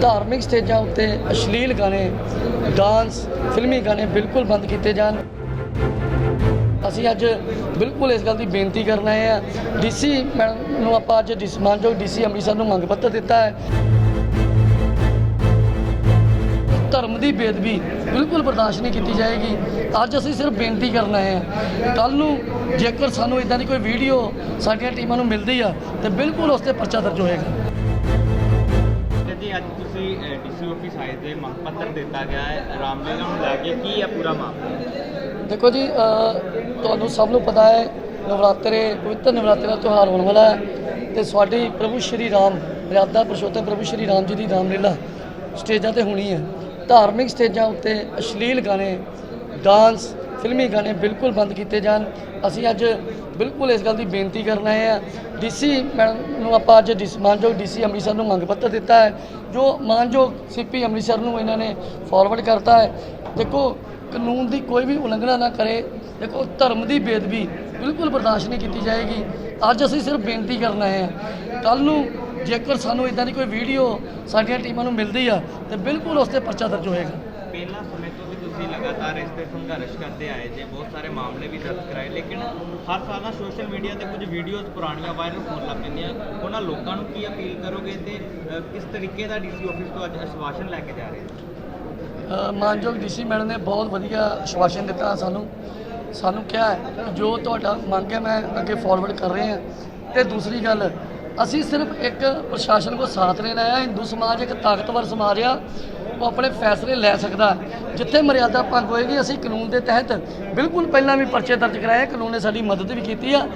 ਧਾਰਮਿਕ ਸਟੇਜਾਂ ਉੱਤੇ ਅਸ਼ਲੀਲ ਗਾਣੇ ਡਾਂਸ ਫਿਲਮੀ ਗਾਣੇ ਬਿਲਕੁਲ ਬੰਦ ਕੀਤੇ ਜਾਣ। ਅਸੀਂ ਅੱਜ ਬਿਲਕੁਲ ਇਸ ਗੱਲ ਦੀ ਬੇਨਤੀ ਕਰਨ ਆਏ ਆ ਡੀਸੀ ਮੈਡਮ ਨੂੰ ਆਪਾਂ ਅੱਜ ਡੀਸੀ ਮਾਨਯੋਗ ਡੀਸੀ ਅੰਮ੍ਰਿਤਸਰ ਨੂੰ ਮੰਗ ਪੱਤਰ ਦਿੱਤਾ ਹੈ। ਧਰਮ ਦੀ ਬੇਦਬੀ ਬਿਲਕੁਲ ਬਰਦਾਸ਼ਤ ਨਹੀਂ ਕੀਤੀ ਜਾਏਗੀ। ਅੱਜ ਅਸੀਂ ਸਿਰਫ ਬੇਨਤੀ ਕਰਨ ਆਏ ਆ ਕੱਲ ਨੂੰ ਜੇਕਰ ਸਾਨੂੰ ਇਦਾਂ ਦੀ ਕੋਈ ਵੀਡੀਓ ਸਾਡੀਆਂ ਟੀਮਾਂ ਨੂੰ ਮਿਲਦੀ ਆ, ਤੇ ਬਿਲਕੁਲ ਉਸ ਤੇ ਪਰਚਾ ਦਰਜ ਹੋਏਗਾ। ਤੇ ਅੱਜ ਤੁਸੀਂ ਡੀਸੀ ਆਫਿਸ ਆਏ ਤੇ ਮੰਗ ਪੱਤਰ ਦਿੱਤਾ ਗਿਆ ਹੈ। ਰਾਮਲੀਲਾ ਨੂੰ ਲੈ ਕੇ ਕੀ ਹੈ ਪੂਰਾ ਮਾਮਲਾ? ਦੇਖੋ ਜੀ ਤੁਹਾਨੂੰ ਸਭ ਨੂੰ ਪਤਾ ਹੈ, ਨਵਰਾਤਰੇ, ਪਵਿੱਤਰ ਨਵਰਾਤਰੇ ਦਾ ਤਿਉਹਾਰ ਹੋਣ ਵਾਲਾ ਹੈ ਤੇ ਸਾਡੀ ਪ੍ਰਭੂ ਸ਼੍ਰੀ ਰਾਮ, ਮਰਿਆਦਾ ਪੁਰਸ਼ੋਤਮ ਪ੍ਰਭੂ ਸ਼੍ਰੀ ਰਾਮ ਜੀ ਦੀ ਰਾਮਲੀਲਾ ਸਟੇਜਾਂ ਤੇ ਹੋਣੀ ਹੈ। ਧਾਰਮਿਕ ਸਟੇਜਾਂ ਉੱਤੇ ਅਸ਼ਲੀਲ ਗਾਣੇ, ਡਾਂਸ ਫਿਲਮੀ ਗਾਣੇ ਬਿਲਕੁਲ ਬੰਦ ਕੀਤੇ ਜਾਣ। ਅਸੀਂ ਅੱਜ ਬਿਲਕੁਲ ਇਸ ਗੱਲ ਦੀ ਬੇਨਤੀ ਕਰਨ ਆਏ ਆ ਡੀਸੀ ਮੈਡਮ ਨੂੰ ਆਪਾਂ ਅੱਜ ਡੀਸੀ, ਮਾਨਯੋਗ ਡੀਸੀ ਅੰਮ੍ਰਿਤਸਰ ਨੂੰ ਮੰਗ ਪੱਤਰ ਦਿੱਤਾ ਹੈ। ਜੋ ਮਾਨਯੋਗ ਸੀਪੀ ਅੰਮ੍ਰਿਤਸਰ ਨੂੰ ਇਹਨਾਂ ਨੇ ਫਾਰਵਰਡ ਕਰਤਾ ਹੈ। ਦੇਖੋ, ਕਾਨੂੰਨ ਦੀ ਕੋਈ ਵੀ ਉਲੰਘਣਾ ਨਾ ਕਰੇ। ਦੇਖੋ, ਧਰਮ ਦੀ ਬੇਦਬੀ ਬਿਲਕੁਲ ਬਰਦਾਸ਼ਤ ਨਹੀਂ ਕੀਤੀ ਜਾਏਗੀ। ਅੱਜ ਅਸੀਂ ਸਿਰਫ ਬੇਨਤੀ ਕਰਨ ਆਏ ਆ ਕੱਲ ਨੂੰ ਜੇਕਰ ਸਾਨੂੰ ਇਦਾਂ ਦੀ ਕੋਈ ਵੀਡੀਓ ਸਾਡੀਆਂ ਟੀਮਾਂ ਨੂੰ ਮਿਲਦੀ ਆ, ਤੇ ਬਿਲਕੁਲ ਉਸ ਤੇ ਪਰਚਾ ਦਰਜ ਹੋਏਗਾ। ਤੁਸੀਂ ਲਗਾਤਾਰ ਇਸ ਤੇ ਸੰਘਰਸ਼ ਕਰਦੇ ਆਏ ਜੇ, ਬਹੁਤ ਸਾਰੇ ਮਾਮਲੇ ਵੀ ਦਰਜ ਕਰਾਏ, ਲੇਕਿਨ ਹਰ ਸਾਲ ਨਾ ਸੋਸ਼ਲ ਮੀਡੀਆ ਤੇ ਕੁਝ ਵੀਡੀਓਜ਼ ਪੁਰਾਣੀਆਂ ਵਾਇਰਲ ਹੋਣ ਲੱਗ ਪੈਂਦੀਆਂ। ਉਹਨਾਂ ਲੋਕਾਂ ਨੂੰ ਕੀ ਅਪੀਲ ਕਰੋਗੇ ਤੇ ਕਿਸ ਤਰੀਕੇ ਦਾ ਡੀਸੀ ਆਫਿਸ ਤੋਂ ਅੱਜ ਅਸ਼ਵਾਸਨ ਲੈ ਕੇ ਜਾ ਰਹੇ ਹੋ? ਮਾਨਯੋਗ ਡੀਸੀ ਮੈਡਮ ਨੇ ਬਹੁਤ ਵਧੀਆ ਆਸ਼ਵਾਸਨ ਦਿੱਤਾ ਸਾਨੂੰ। ਸਾਨੂੰ ਕਿਹਾ ਹੈ ਜੋ ਤੁਹਾਡਾ ਮੰਗ ਹੈ, ਮੈਂ ਅੱਗੇ ਫਾਰਵਰਡ ਕਰ ਰਹੇ ਹਾਂ। ਤੇ ਦੂਸਰੀ ਗੱਲ, ਅਸੀਂ ਸਿਰਫ ਇੱਕ ਪ੍ਰਸ਼ਾਸਨ ਕੋ ਸਾਥ ਲੈਣਾ ਹੈ। ਹਿੰਦੂ ਸਮਾਜ ਇੱਕ ਤਾਕਤਵਰ ਸਮਾਜ ਆ। ਉਹ ਆਪਣੇ ਫੈਸਲੇ ਲੈ ਸਕਦਾ। ਜਿੱਥੇ ਮਰਿਆਦਾ ਭੰਗ ਹੋਏਗੀ ਅਸੀਂ ਕਾਨੂੰਨ ਦੇ ਤਹਿਤ ਬਿਲਕੁਲ ਪਹਿਲਾਂ ਵੀ ਪਰਚੇ ਦਰਜ ਕਰਾਏ ਕਾਨੂੰਨ ਨੇ ਸਾਡੀ ਮਦਦ ਵੀ ਕੀਤੀ ਆ।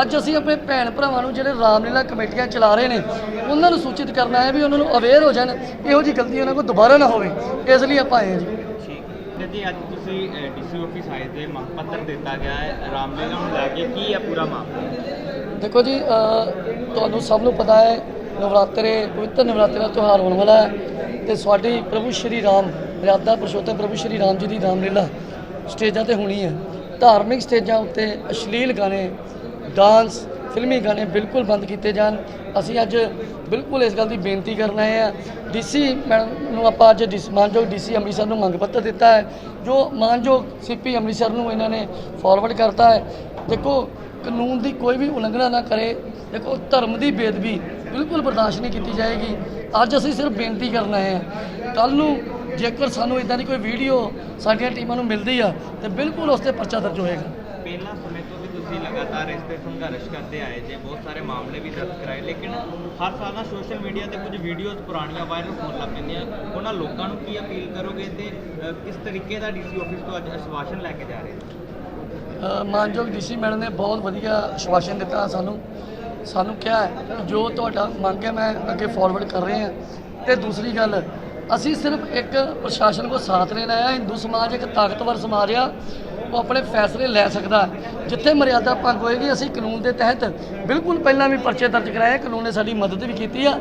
ਅੱਜ ਅਸੀਂ ਆਪਣੇ ਭੈਣ ਭਰਾਵਾਂ ਨੂੰ ਜਿਹੜੇ ਰਾਮਲੀਲਾ ਕਮੇਟੀਆਂ ਚਲਾ ਰਹੇ ਨੇ ਉਹਨਾਂ ਨੂੰ ਸੂਚਿਤ ਕਰਨਾ ਹੈ ਵੀ ਉਹਨਾਂ ਨੂੰ ਅਵੇਅਰ ਹੋ ਜਾਣ ਇਹੋ ਜੀ ਗਲਤੀ ਉਹਨਾਂ ਕੋਲ ਦੁਬਾਰਾ ਨਾ ਹੋਵੇ। ਇਸ ਲਈ ਆਪਾਂ ਆਏ ਹਾਂ ਜੀ। ਜੀ ਅੱਜ ਤੁਸੀਂ ਡੀਸੀ ਆਫਿਸ ਆਏ ਤੇ ਮੰਗ ਪੱਤਰ ਦਿੱਤਾ ਗਿਆ ਹੈ ਰਾਮਲੀਲਾ ਨੂੰ ਲੈ ਕੇ ਕੀ ਹੈ ਪੂਰਾ ਮਾਮਲਾ? ਦੇਖੋ ਜੀ ਤੁਹਾਨੂੰ ਸਭ ਨੂੰ ਪਤਾ ਹੈ ਨਵਰਾਤਰੇ ਪਵਿੱਤਰ ਨਵਰਾਤਰੇ ਦਾ ਤਿਉਹਾਰ ਹੋਣ ਵਾਲਾ ਹੈ। ਤੇ ਸਾਡੀ ਪ੍ਰਭੂ ਸ਼੍ਰੀ ਰਾਮ ਮਰਿਆਦਾ ਪੁਰਸ਼ੋਤਮ ਪ੍ਰਭੂ ਸ਼੍ਰੀ ਰਾਮ ਜੀ ਦੀ ਰਾਮਲੀਲਾ ਸਟੇਜਾਂ ਤੇ ਹੋਣੀ ਹੈ। ਧਾਰਮਿਕ ਸਟੇਜਾਂ ਉੱਤੇ ਅਸ਼ਲੀਲ ਗਾਣੇ, ਡਾਂਸ, ਫਿਲਮੀ ਗਾਣੇ ਬਿਲਕੁਲ ਬੰਦ ਕੀਤੇ ਜਾਣ। ਅਸੀਂ ਅੱਜ ਬਿਲਕੁਲ ਇਸ ਗੱਲ ਦੀ ਬੇਨਤੀ ਕਰਨ ਆਏ ਆ ਡੀਸੀ ਮੈਡਮ ਨੂੰ ਆਪਾਂ ਅੱਜ ਡੀਸੀ ਮਾਨਯੋਗ ਡੀਸੀ ਅੰਮ੍ਰਿਤਸਰ ਨੂੰ ਮੰਗ ਪੱਤਰ ਦਿੱਤਾ ਹੈ, ਜੋ ਮਾਨਯੋਗ ਸੀਪੀ ਅੰਮ੍ਰਿਤਸਰ ਨੂੰ ਇਹਨਾਂ ਨੇ ਫਾਰਵਰਡ ਕਰਤਾ ਹੈ। ਦੇਖੋ, ਕਾਨੂੰਨ ਦੀ ਕੋਈ ਵੀ ਉਲੰਘਣਾ ਨਾ ਕਰੇ। ਦੇਖੋ, ਧਰਮ ਦੀ ਬੇਦਬੀ ਬਿਲਕੁਲ ਬਰਦਾਸ਼ਤ ਨਹੀਂ ਕੀਤੀ ਜਾਏਗੀ। ਅੱਜ ਅਸੀਂ ਸਿਰਫ ਬੇਨਤੀ ਕਰਨ ਆਏ ਆ ਕੱਲ ਨੂੰ ਜੇਕਰ ਸਾਨੂੰ ਇਦਾਂ ਦੀ ਕੋਈ ਵੀਡੀਓ ਸਾਡੀਆਂ ਟੀਮਾਂ ਨੂੰ ਮਿਲਦੀ ਆ ਤੇ ਬਿਲਕੁਲ ਉਸ ਤੇ ਪਰਚਾ ਦਰਜ ਹੋਏਗਾ। ਪਹਿਲਾਂ ਸਮੇਂ ਤੋਂ ਵੀ ਤੁਸੀਂ ਲਗਾਤਾਰ ਇਸ ਤੇ ਸੰਘਰਸ਼ ਕਰਦੇ ਆਏ ਜੇ ਬਹੁਤ ਸਾਰੇ ਮਾਮਲੇ ਵੀ ਦਰਜ ਕਰਾਏ ਲੇਕਿਨ ਹਰ ਸਾਲ ਨਾ ਸੋਸ਼ਲ ਮੀਡੀਆ ਤੇ ਕੁਝ ਵੀਡੀਓਜ਼ ਪੁਰਾਣੀਆਂ ਵਾਇਰਲ ਹੋਣ ਲੱਗ ਪੈਂਦੀਆਂ ਉਹਨਾਂ ਲੋਕਾਂ ਨੂੰ ਕੀ ਅਪੀਲ ਕਰੋਗੇ ਤੇ ਕਿਸ ਤਰੀਕੇ ਦਾ ਡੀਸੀ ਆਫਿਸ ਤੋਂ ਅੱਜ ਅਸ਼ਵਾਸਨ ਲੈ ਕੇ ਜਾ ਰਹੇ ਹੋ? ਮਾਨਯੋਗ ਡੀਸੀ ਮੈਡਮ ਨੇ ਬਹੁਤ ਵਧੀਆ ਆਸ਼ਵਾਸਨ ਦਿੱਤਾ ਸਾਨੂੰ। ਸਾਨੂੰ ਕਿਹਾ ਹੈ ਜੋ ਤੁਹਾਡਾ ਮੰਗ ਹੈ, ਮੈਂ ਅੱਗੇ ਫਾਰਵਰਡ ਕਰ ਰਹੇ ਹਾਂ। ਤੇ ਦੂਸਰੀ ਗੱਲ, ਅਸੀਂ ਸਿਰਫ ਇੱਕ ਪ੍ਰਸ਼ਾਸਨ ਕੋ ਸਾਥ ਲੈਣਾ ਹੈ ਹਿੰਦੂ ਸਮਾਜ ਇੱਕ ਤਾਕਤਵਰ ਸਮਾਜ ਆ, ਉਹ ਆਪਣੇ ਫੈਸਲੇ ਲੈ ਸਕਦਾ ਜਿੱਥੇ ਮਰਿਆਦਾ ਭੰਗ ਹੋਏਗੀ, ਅਸੀਂ ਕਾਨੂੰਨ ਦੇ ਤਹਿਤ ਬਿਲਕੁਲ ਪਹਿਲਾਂ ਵੀ ਪਰਚੇ ਦਰਜ ਕਰਾਏ ਕਾਨੂੰਨ ਨੇ ਸਾਡੀ ਮਦਦ ਵੀ ਕੀਤੀ ਆ।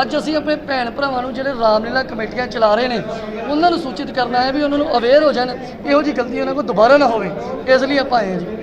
ਅੱਜ ਅਸੀਂ ਆਪਣੇ ਭੈਣ ਭਰਾਵਾਂ ਨੂੰ ਜਿਹੜੇ ਰਾਮਲੀਲਾ ਕਮੇਟੀਆਂ ਚਲਾ ਰਹੇ ਨੇ, ਉਹਨਾਂ ਨੂੰ ਸੂਚਿਤ ਕਰਨਾ ਹੈ ਵੀ ਉਹਨਾਂ ਨੂੰ ਅਵੇਅਰ ਹੋ ਜਾਣ, ਇਹੋ ਜੀ ਗਲਤੀ ਉਹਨਾਂ ਕੋਲ ਦੁਬਾਰਾ ਨਾ ਹੋਵੇ। ਇਸ ਲਈ ਆਪਾਂ ਆਏ ਹਾਂ ਜੀ।